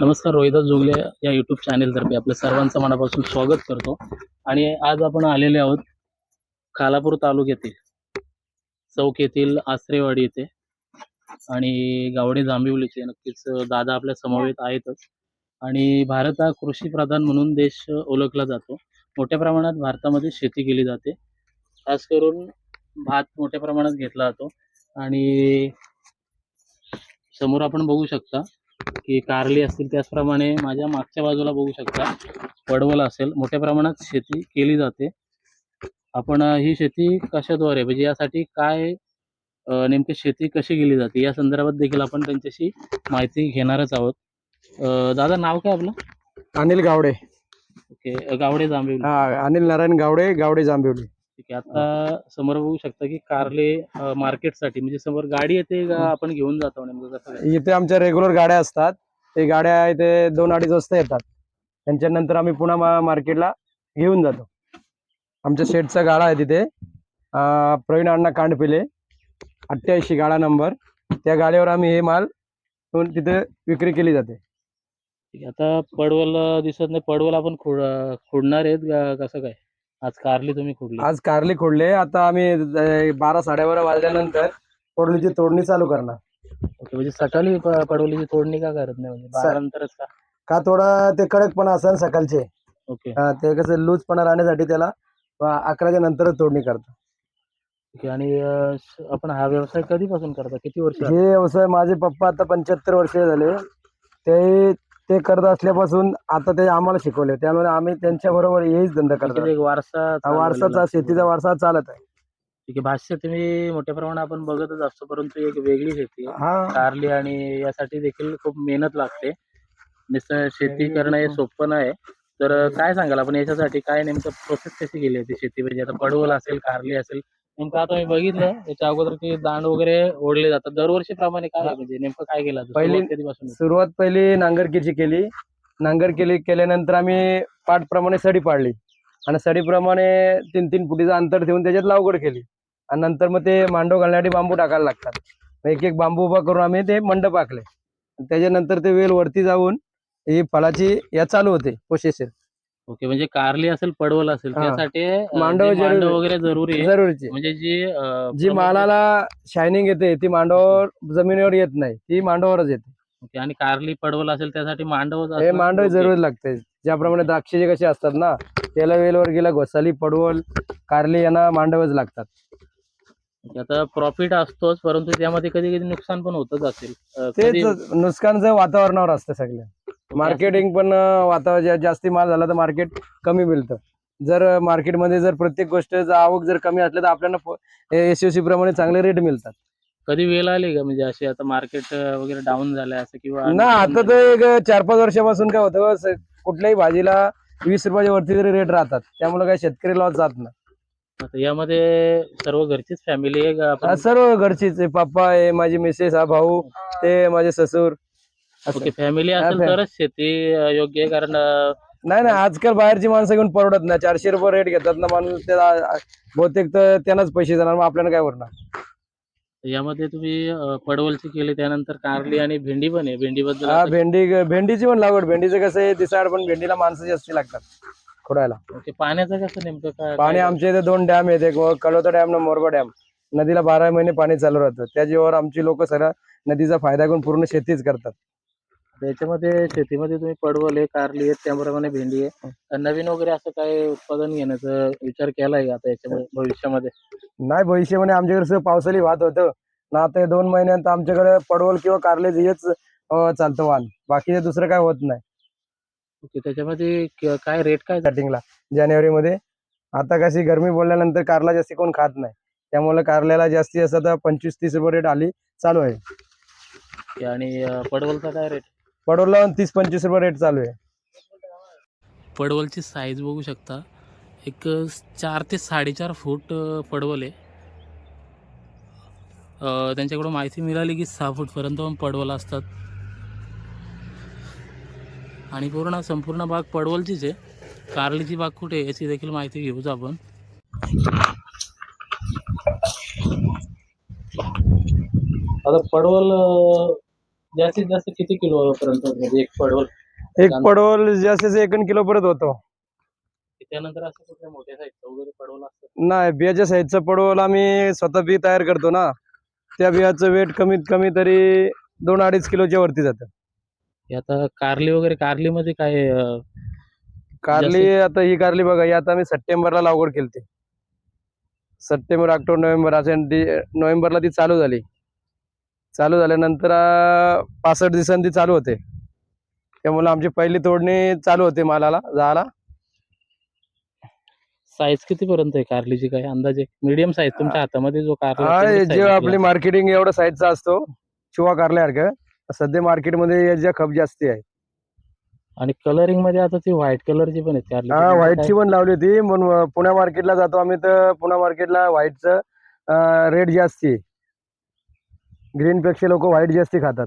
नमस्कार रोहिदास जोगले या यूट्यूब चॅनेलतर्फे आपल्या सर्वांचं मनापासून स्वागत करतो. आणि आज आपण आलेले आहोत खालापूर तालुक्यातील चौक येथील आसरेवाडी येथे. आणि गावडे जांभिवलीचे नक्कीच दादा आपल्या समवेत आहेतच. आणि भारत हा कृषीप्रधान म्हणून देश ओळखला जातो. मोठ्या प्रमाणात भारतामध्ये शेती केली जाते. खास करून भात मोठ्या प्रमाणात घेतला जातो. आणि समोर आपण बघू शकता की कारली असतील त्याचप्रमाणे माझ्या मागच्या बाजूला बघू शकता. पडवल असेल. मोठ्या प्रमाणात शेती केली जाते. आपण ही शेती कशाद्वारे? म्हणजे यासाठी काय नेमकी शेती कशी केली जाते? या संदर्भात देखील आपण त्यांच्याशी माहिती घेणारच आहोत. दादा नाव काय आपलं? अनिल गावडे. ओके. गावडे जांभिवली. हा अनिल नारायण गावडे गावडे जांभिवली. ठीक आहे. आता समोर बघू शकता की कारले अं, मार्केटसाठी म्हणजे समोर गाडी येते का आपण घेऊन जातो नेमकं कसं काय? इथे आमच्या रेग्युलर गाड्या असतात. ते गाड्या इथे दोन अडीच वाजता येतात. त्यांच्यानंतर आम्ही पुन्हा मा- मार्केटला घेऊन जातो. आमच्या शेटचा गाडा आहे तिथे. अं, प्रवीण अण्णा कांडपिले अठ्ठ्याऐंशी गाडा नंबर. त्या गाडीवर आम्ही हे माल ठेवून तिथे विक्री केली जाते. ठीक आहे. आता पडवल दिसत नाही. पडवल आपण खोड खोडणार आहेत का कसं काय? आज कारली तुम्ही खोडली आज कारली खोडले आता आम्ही अं, बारा साडेबारा वाजल्यानंतर कोडलीची तोडणी चालू करणार. ओके म्हणजे सकाळी प- पडवलीची तोडणी का करत नाही? म्हणजे बारा नंतरच का? का थोडा ते कडकपणा असेल सकाळचे. ओके. हा, ते कसं लूजपणा राहण्यासाठी त्याला अं, अकराच्या नंतरच तोडणी करतो. ठीक आहे. आणि अं, आपण हा व्यवसाय कधीपासून करता? किती वर्ष हे व्यवसाय माझे पप्पा आता पंच्याहत्तर वर्ष झाले. ते ते करत असल्यापासून आता ते आम्हाला शिकवले. त्यामुळे आम्ही त्यांच्या बरोबर हेच धंदा करतो एक वारसा हा वारसाचा. शेतीचा वारसा चालत आहे. ठीक आहे भाष्य तुम्ही मोठ्या प्रमाणात आपण बघतच असतो परंतु एक वेगळी शेती आहे. हा. कारली आणि यासाठी देखील खूप मेहनत लागते. नुसतं शेती करणं हे सोपं नाही. तर काय सांगाल आपण याच्यासाठी? काय नेमकं प्रोसेस कशी केली आहे ती शेती? म्हणजे आता पडवल असेल कारली असेल नेमकं आता मी बघितलं त्याच्या अगोदर की दांड वगैरे ओढले जातात. दरवर्षी प्रमाणे काय आहे म्हणजे नेमकं काय केलं जातं? पहिली- सुरुवात कधीपासून? होते? सुरुवात पहिली नांगरकीची केली. नांगर केली केल्यानंतर आम्ही पाटप्रमाणे सडी पाडली. आणि सडीप्रमाणे तीन तीन फुटीचं अंतर ठेवून त्याच्यात लागवड केली. आणि नंतर मग ते मांडव घालण्यासाठी बांबू टाकायला लागतात. मग एक एक बांबू उभा करून आम्ही ते मंडप आखले. आणि त्याच्यानंतर ते वेल वरती जाऊन ही फळाची या चालू होते प्रोसेस ओके म्हणजे कारली असेल पडवल असेल हा. त्यासाठी अं, मांडव जे जरुरी- मांडव वगैरे जरुरी आहे जरुरीची. म्हणजे जी अं, जी प्रमुख- मालाला शायनिंग येते ती मांडवावर जमिनीवर येत नाही ती मांडवावरच येते. ओके, आणि कारली पडवल असेल त्यासाठी मांडवच हे मांडव. जरूर लागते. ज्याप्रमाणे द्राक्षे कसे असतात ना त्याला वेलवर गेला घोसाली पडवल कारली यांना मांडवच लागतात. आता प्रॉफिट असतोच परंतु त्यामध्ये कधी कधी नुकसान पण होतच असेल. अं, तेच कधी- नुकसानचं वातावरणावर असतं सगळं. मार्केटिंग पण जा- जास्ती माल झाला तर मार्केट कमी मिळतं. जर मार्केटमध्ये जर प्रत्येक गोष्ट आवक जर कमी असली तर आपल्याला एसओसी प्रमाणे चांगले रेट मिळतात. कधी वेळ आली का? म्हणजे असे आता मार्केट वगैरे डाऊन झालंय असं किंवा ना आता तर एक चार पाच वर्षापासून काय होतं कुठल्याही भाजीला वीस रुपयाच्या वरती तरी रेट राहतात. त्यामुळे काय शेतकरी लॉस जात नाही. आता यामध्ये सर्व घरचीच फॅमिली आहे का सर्व घरचीच आहे. पप्पा आहे माझी मिसेस हा भाऊ ते माझे ससूर. ओके फॅमिली असेल तरच शेती योग्य आहे कारण नाही नाही आजकाल बाहेरची माणसं घेऊन परवडत नाही. चारशे रुपये रेट घेतात ना माणूस ते आ- बहुतेक तर त्यांनाच पैसे जाणार मग आपल्याला काय भरणार यामध्ये तुम्ही पडवलची केली त्यानंतर कारली आणि भेंडी पण आहे. भेंडी बद्दल हा भेंडी भेंडीची पण लागवड. भेंडीचं कसं आहे दिसाड पण भेंडीला माणसं जास्ती लागतात खोडायला. ओके पाण्याचं कसं नेमकं काय पाणी आमच्या इथे दोन डॅम आहेत. एक कलोता डॅम ना मोरबा डॅम. नदीला बारा महिने पाणी चालू राहतं. त्या जीवावर आमची लोक सगळ्या नदीचा फायदा घेऊन पूर्ण शेतीच करतात. त्याच्यामध्ये शेतीमध्ये तुम्ही पडवल आहे कारली आहे त्याप्रमाणे भेंडी आहे. नवीन वगैरे असं काय उत्पादन घेण्याचा विचार केलाय का आता याच्यामध्ये भविष्यामध्ये? नाही भविष्यामध्ये आमच्याकडे सगळं पावसाळी वाहत होतं. ना आता दोन महिन्यात आमच्याकडे पडवल किंवा कारले हेच चालतं वाहन बाकीचे दुसरं काय होत नाही. ओके त्याच्यामध्ये क- काय रेट काय स्टार्टिंगला जानेवारीमध्ये. आता कशी गरमी बोलल्यानंतर कारला जास्ती कोण खात नाही. त्यामुळे कारल्याला जास्ती असं आता पंचवीस तीस रुपये रेट आली चालू आहे. आणि अं, पडवलचा काय रेट पडवलला तीस पंचवीस रुपये रेट चालू आहे. पडवलची साईज बघू शकता. एक चार ते साडेचार फूट पडवल आहे. त्यांच्याकडून माहिती मिळाली की सहा फूटपर्यंत पण पडवल असतात. आणि पूर्ण संपूर्ण बाग पडवलचीच आहे. कारलीची बाग कुठे आहे याची देखील माहिती घेऊच आपण. आता पडवल जास्तीत जास्त किती किलो पर्यंत म्हणजे एक पडवल? एक पडवल जास्तीत एक किलो परत होतो. त्यानंतर असं कुठल्या मोठ्या साईजचं वगैरे पडवल असतं? नाही बियाच्या साईजचं पडवल आम्ही स्वतः बी तयार करतो ना. त्या बियाचं वेट कमीत कमी तरी दोन अडीच किलोच्या वरती जातं. आता कारली वगैरे कारलीमध्ये काय अं, कारली आता ही कारली बघा ही आता आम्ही सप्टेंबरला लागवड केली सप्टेंबर ऑक्टोबर नोव्हेंबर असं नोव्हेंबरला ती चालू झाली. चालू झाल्यानंतर पासष्ट दिवसांनी ती चालू होते. त्यामुळे आमची पहिली तोडणी चालू होते मालाला झाला साईज किती पर्यंत आहे कारलीची काय अंदाजे मीडियम साईज तुमच्या हातामध्ये जो कारला जे आपली मार्केटिंग एवढा साईजचा असतो. चिवा कारल्यासारखं सध्या मार्केटमध्ये याच्या खप जास्ती आहे. आणि कलरिंगमध्ये आता ती व्हाईट कलरची पण आहे कारली हा व्हाईटची पण लावली होती. म्हणून पुण्या मार्केटला जातो आम्ही तर पुण्या मार्केटला व्हाईटचं रेट जास्ती आहे. ग्रीन पेक्षा लोक व्हाईट जास्ती खातात.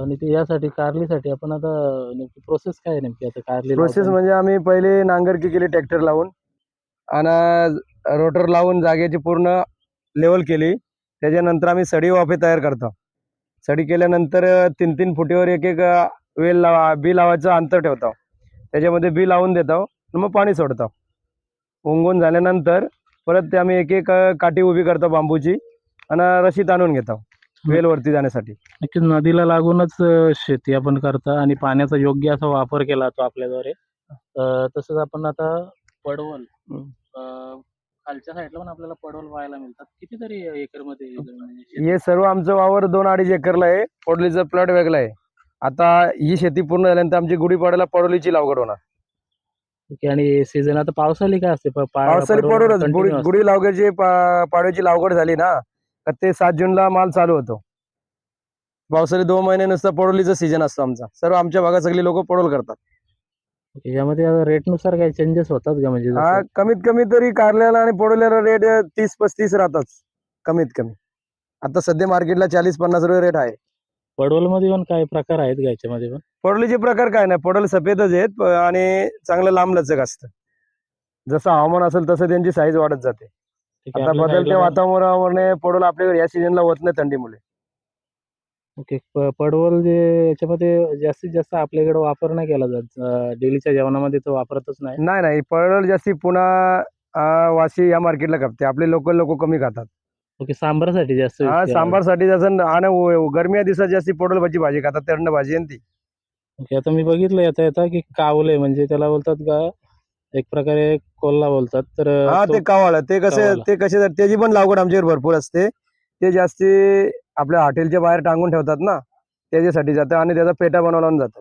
आणि ते यासाठी कारलीसाठी आपण आता नेमकी प्रोसेस काय आहे नेमकी? आता कारली प्रोसेस? म्हणजे आम्ही पहिले नांगरकी केली ट्रॅक्टर लावून. आणि रोटर लावून जागेची पूर्ण लेवल केली. त्याच्यानंतर आम्ही सडी वाफे तयार करतो. सडी केल्यानंतर तीन तीन फुटीवर एक एक वेल लावा बी लावायचं अंतर ठेवतो. त्याच्यामध्ये बी लावून देतो आणि मग पाणी सोडतो. उंगून झाल्यानंतर परत ते आम्ही एक एक काठी उभी करतो बांबूची. आणि रशी ताणून घेतो वेलवरती जाण्यासाठी. नक्कीच नदीला लागूनच अं, शेती आपण करता आणि पाण्याचा योग्य असा वापर केला जातो आपल्याद्वारे. अं, तसंच आपण आता पडवल हम्म. अं, खालच्या साईडला पण आपल्याला पडवल पाहायला मिळतात. कितीतरी एकरमध्ये हे सर्व आमचं वावर दोन अडीच एकरला आहे पडोलीचा प्लॉट वेगळा आहे. आता ही शेती पूर्ण झाल्यानंतर आमची गुढीपाड्याला पडोलीची लागवड होणार. आणि सीझन आता पावसाळी काय असते? प- पा- पावसाळी पडवल पडूनच continue गुढी असते. गुढी लावगडची पा- पाडव्याची लागवड झाली ना तर ते सात जूनला माल चालू होतो. पावसाळी दोन महिने नुसतं पडोलीचं सीझन असतो आमचा. सर्व आमच्या भागात सगळी लोक पडोल करतात. यामध्ये रेटनुसार काही चेंजेस होतात का म्हणजे हा कमीत कमी तरी कारल्याला आणि पडोल्याला रेट तीस पस्तीस राहतात कमीत कमी आता सध्या मार्केटला चाळीस पन्नास रुपये रेट आहे. पडवलमध्ये पण काही प्रकार आहेत का याच्यामध्ये पण? पडोलीचे प्रकार काय नाही. पडोल सफेदच आहेत प- आणि चांगलं लांब लचक असतं. जसं हवामान असेल तसं त्यांची साईज वाढत जाते. ठीक आहे, आता आपल्या बदलत्या पण- वातावरणामुळे पडोल आपल्याकडे या सीझनला होत नाही थंडीमुळे. ओके प- पडवल जे याच्यामध्ये जास्तीत जास्त आपल्याकडे वापर नाही केला जात. डेलीच्या जेवणामध्ये तो वापरतच नाही. नाही नाही पडोल जास्ती पुन्हा अं, वाशी या मार्केटला खपते आपले लोकल लोक कमी खातात. ओके सांबारासाठी जास्त use हा केला जातो. सांबारसाठी जसं आणि उ- गरमी दिवसात जास्ती पडोल भाजी भाजी खातात थंड भाजी ना ती. ओके आता मी बघितलं येता येता की कावले म्हणजे त्याला बोलतात का एक प्रकारे कोल्हा बोलतात तर हा तो- ते कावाळ ते कसे कावाळा. ते कसे त्याची पण लागवड आमच्याकडे भरपूर असते. ते जास्ती आपल्या हॉटेलच्या बाहेर टांगून ठेवतात ना त्याच्यासाठी जातं आणि त्याचा पेटा बनवला जातं.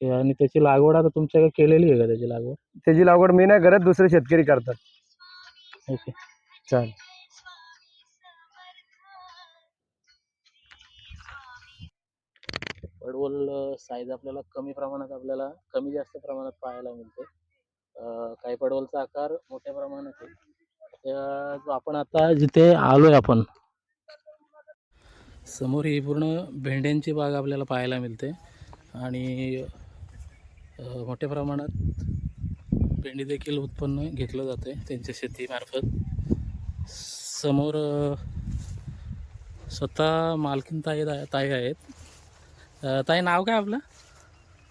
ओके, आणि त्याची लागवड आता तुमच्याकडे केलेली आहे का त्याची लागवड? त्याची लागवड मी नाही करत दुसरे शेतकरी करतात. ओके. चालेल. पडवल साईज आपल्याला कमी प्रमाणात आपल्याला कमी जास्त प्रमाणात पाहायला मिळते. काही पडवलचा आकार मोठ्या प्रमाणात आहे. त्या जो आपण आता जिथे आलोय आपण समोर ही पूर्ण भेंड्यांची बाग आपल्याला पाहायला मिळते. आणि मोठ्या प्रमाणात भेंडी देखील उत्पन्न घेतलं जाते त्यांच्या शेतीमार्फत. समोर स्वतः मालकीन ताई ताई आहेत. ताई नाव काय आपलं?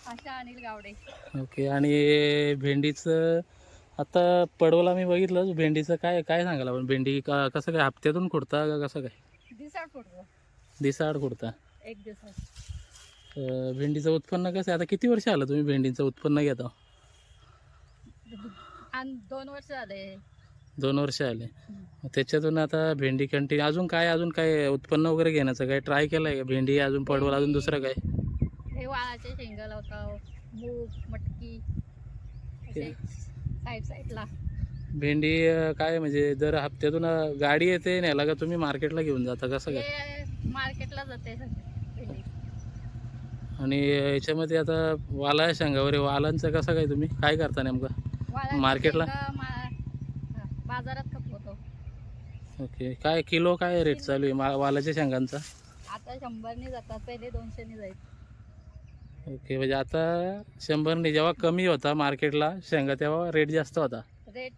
आशा अनिल गावडे. ओके आणि भेंडीचं आता पडवला मी बघितलं भेंडीचं काय काय सांगाल आपण? भेंडी का कसं काय? हप्त्यातून खुडता का कसं काय? दिसाड दिसाआड खुडता एक दिवसात. भेंडीचं उत्पन्न कसं आता किती वर्ष आलं तुम्ही भेंडीचं उत्पन्न घेता? दोन वर्ष झाले. दोन वर्ष आले. त्याच्यातून आता भेंडी कंटिन्यू अजून काय अजून काय उत्पन्न वगैरे घेण्याचं? काय ट्राय केलं आहे का? भेंडी अजून पडवल अजून दुसरं काय? हे वाळाचे शेंगा मूग मटकी असे साईड साईडला भेंडी अं, काय म्हणजे दर हप्त्यातून अं, गाडी येते न्यायला का तुम्ही मार्केटला घेऊन जाता कसं काय हे मार्केटला जाते सगळे. आणि याच्यामध्ये आता वाला शेंगावर आहे वालांचं कसं काय तुम्ही? काय करता नेमकं? मार्केटला? शेंगा मा- हा, बाजारात खपवतो. ओके. काय किलो काय रेट चालू आहे मा वालाच्या शेंगांचा? आता शंभरने जातात पहिले दोनशेने जायचे ओके म्हणजे आता शंभरने जेव्हा कमी होता मार्केटला शेंगा तेव्हा रेट जास्त होता. रेट